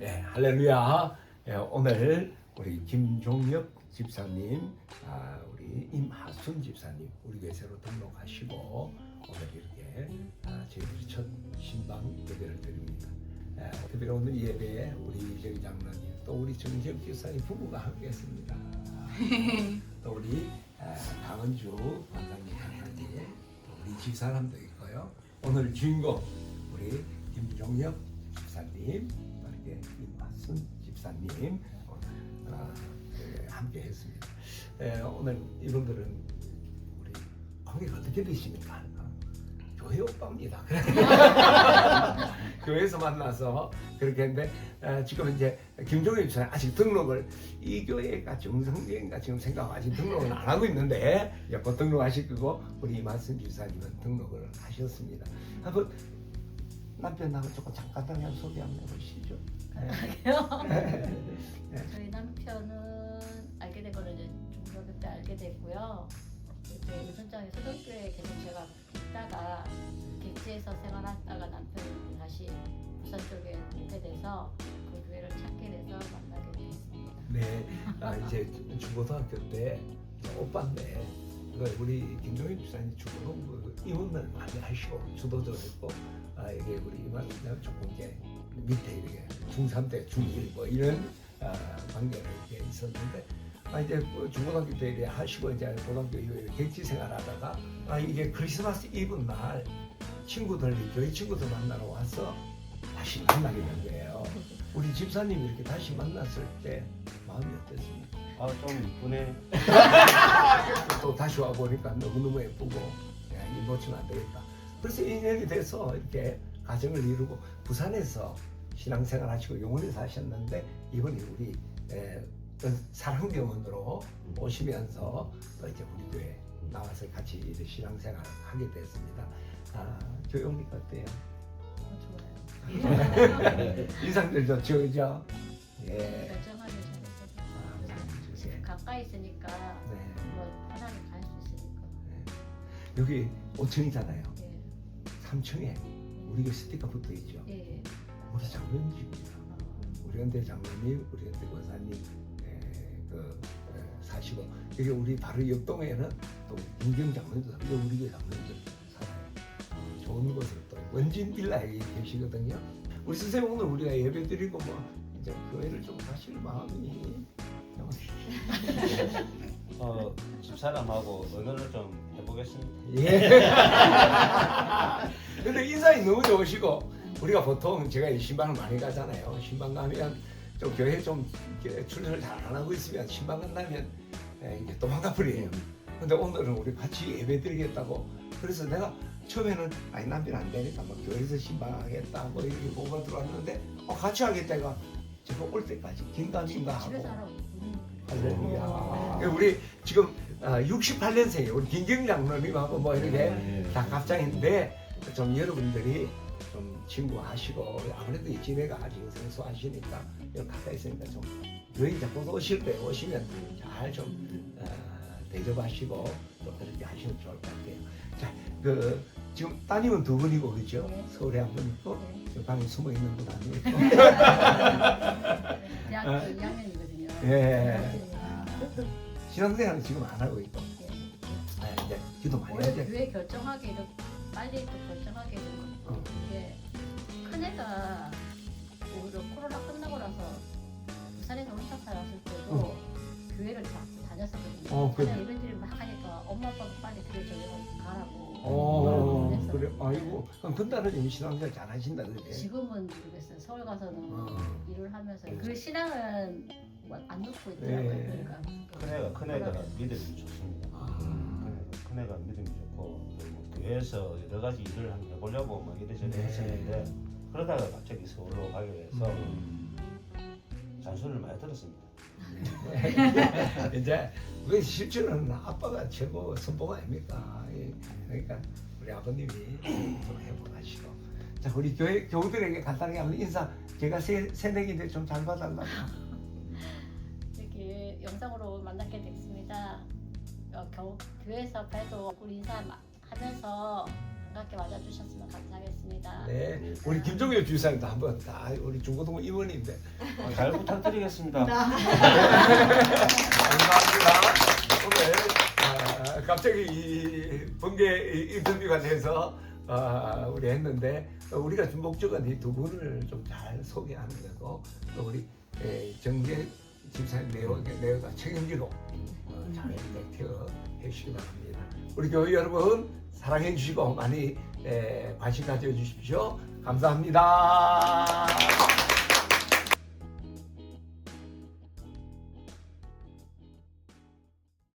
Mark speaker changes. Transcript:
Speaker 1: 예, 할렐루야. 예, 오늘 우리 김종엽 집사님, 아, 우리 임하순 집사님, 우리 교회 새로 등록하시고 오늘 이렇게 아, 저희들이 첫 신방 예배를 드립니다. 예, 특별히 오늘 예배에 우리 저기 장로님, 또 우리 정재혁 집사님 부부가 함께했습니다. 또 우리 아, 강은주 관장님, 강사님, 또 우리 집사람도 있고요. 오늘 주인공 우리 김종엽 집사님, 임하순 집사님 오늘 아, 예, 함께 했습니다. 예, 오늘 이분들은 우리 관계가 어떻게 되십니까? 어, 교회 오빠입니다. 교회에서 만나서 그렇게 했는데 어, 지금 이제 김종엽 집사님 아직 등록을 이 교회가 정상교회인가 지금 생각 아직 등록은 안 하고 있는데 곧 등록하실 거고 우리 이만순 집사님은 등록을 하셨습니다. 한번 남편하고 조금 잠깐 그냥 소개 한번 해보시죠.
Speaker 2: 저희 남편은 알게 된 거는 이제 중고등학교 때 알게 됐고요. 이제 유선장에 소동교회 계속 제가 있다가 객지에서 생활하다가 남편이 다시 부산 쪽에 오게 돼서 그 교회를 찾게 돼서 만나게 됐습니다.
Speaker 1: 네, 아, 이제 중고등학교 때 오빠인데 그 우리 김종현 집사님 중고등부 이혼을 많이 하시고 주도적으로 했고 아, 이게 우리 이만 조금 이게 밑에 이렇게 중3 때 중1 뭐 이런 아, 관계가 이렇게 있었는데 아, 이제 그 중고등학교 때 이렇게 하시고 이제 고등학교 이후에 객지 생활하다가 아, 이게 크리스마스 이브 날 친구들 교회 친구들 만나러 와서 다시 만나게 된 거예요. 우리 집사님 이렇게 다시 만났을 때 마음이 어땠습니까?
Speaker 3: 아좀 이쁘네.
Speaker 1: 또 다시 와 보니까 너무 너무 예쁘고 야, 이 놓치면 안 되겠다. 그래서 인연이 돼서 이렇게 가정을 이루고 부산에서 신앙생활 하시고 영원히 사셨는데 이번에 우리 에, 어떤 사랑병원으로 오시면서 또 이제 우리 교회 나와서 같이 이제 신앙생활 하게 됐습니다. 아, 조용니까 어때요?
Speaker 2: 너무 좋아요.
Speaker 1: 인상들 좋죠, 그죠? 예.
Speaker 2: 결정 가까이 있으니까
Speaker 1: 네.
Speaker 2: 뭐 편하게 갈 수 있으니까.
Speaker 1: 여기 5층이잖아요.
Speaker 2: 예.
Speaker 1: 3층에 우리 교 스티커 붙어 있죠.
Speaker 2: 예. 예.
Speaker 1: 우리 장로님 집입니다. 우리 현대 장로님, 우리 현대 권사님 에, 그 에, 사시고 여기 우리 바로 옆 동에는 또 김경 장로님도 살고 우리 교회 장로님들 살아요. 좋은 곳으로 또 원진 빌라에 계시거든요. 우리 선생님 오늘 우리가 예배 드리고 뭐 이제 교회를 좀 가실 마음이
Speaker 3: 어 집사람하고 의논을 좀 해보겠습니다.
Speaker 1: 예. 근데 인상이 너무 좋으시고 우리가 보통 제가 이 신방을 많이 가잖아요. 신방 가면 좀 교회 좀 이렇게 출전을 잘 안 하고 있으면 신방 간다면 예, 이게 도망가 버려요. 근데 오늘은 우리 같이 예배 드리겠다고 그래서 내가 처음에는 아니 남편 안 되니까 뭐 교회에서 신방하겠다 뭐 이렇게 뭐가 들어왔는데 어, 같이 하겠다가 제가 올 때까지 긴가민가
Speaker 2: 집에서
Speaker 1: 하고
Speaker 2: 하라고. 음.
Speaker 1: 할렐루야. 우리 지금 68년생이에요. 우리 김경 장로님하고 뭐 이렇게 다 갑장인데 좀 여러분들이 좀 친구하시고 아무래도 이 지내가 아직 생소하시니까 여기 가까이 있으니까 좀 여기 자꾸 오실 때 오시면 잘좀 대접하시고 또 그렇게 하시면 좋을 것 같아요. 자, 그 지금 따님은 두 분이고 그죠?
Speaker 2: 네.
Speaker 1: 서울에 한 분 있고
Speaker 2: 네.
Speaker 1: 저 방에 숨어 있는 분한분 있고.
Speaker 2: 대학교 2학년이거든요.
Speaker 1: 예. 신앙생활은 지금 안 하고 있고 아, 이제 기도 많이 해야
Speaker 2: 원래
Speaker 1: 돼.
Speaker 2: 교회 결정하기를 빨리 또 결정하게 된 거.
Speaker 1: 어.
Speaker 2: 이게 큰 애가 오히려 코로나 끝나고 나서 부산에서 혼자 살았을 때도 교회를 다 다녔었거든요.
Speaker 1: 어, 그래.
Speaker 2: 그냥 예배드리 막 하니까 엄마 아빠가 빨리 교회 저
Speaker 1: 아이고, 그럼 큰딸은 이미 신앙생활 잘 하신다 그래.
Speaker 2: 지금은 모르겠어요. 서울 가서는
Speaker 1: 어.
Speaker 2: 일을 하면서 그 신앙은 뭐안 놓고 있더라고요.
Speaker 1: 예.
Speaker 2: 그러니까
Speaker 3: 큰애가 큰애가 믿음이 좋습니다.
Speaker 1: 아.
Speaker 3: 큰애가- 큰애가 믿음이 좋고 그리고 교회에서 여러 가지 일을 한번 해보려고 막 이래저래
Speaker 1: 네.
Speaker 3: 했었는데 그러다가 갑자기 서울로 가게 돼서
Speaker 1: 음.
Speaker 3: 잔소리를 많이 들었습니다.
Speaker 1: 이제 그 실제로는 아빠가 최고 선봉 아닙니까? 예. 그러니까 우리 아버님이 좀 해보시고. 자, 우리 교회 교우들에게 간단하게 한번 인사. 제가 새, 새내기인데 좀 잘 봐달라고.
Speaker 2: 이렇게 영상으로 만나게 됐습니다. 어, 겨, 교회에서 그래도 우리 인사 마- 하면서 반갑게 맞아주셨으면 감사하겠습니다.
Speaker 1: 네, 우리 김종엽 주사님도 한번 다 우리 중고등부 임원인데
Speaker 3: 어, 잘 부탁드리겠습니다.
Speaker 1: 감사합니다. 오늘 아, 갑자기 이 번개 돼서 아, 우리 했는데 어, 우리가 준 목적은 이 두 분을 좀 잘 소개하는 거고 또 우리 에, 정계 집사님 내용 내용다 책임지고 어, 잘 케어 해주시기 바랍니다. 우리 교회 여러분 사랑해 주시고 많이 에, 관심 가져 주십시오. 감사합니다.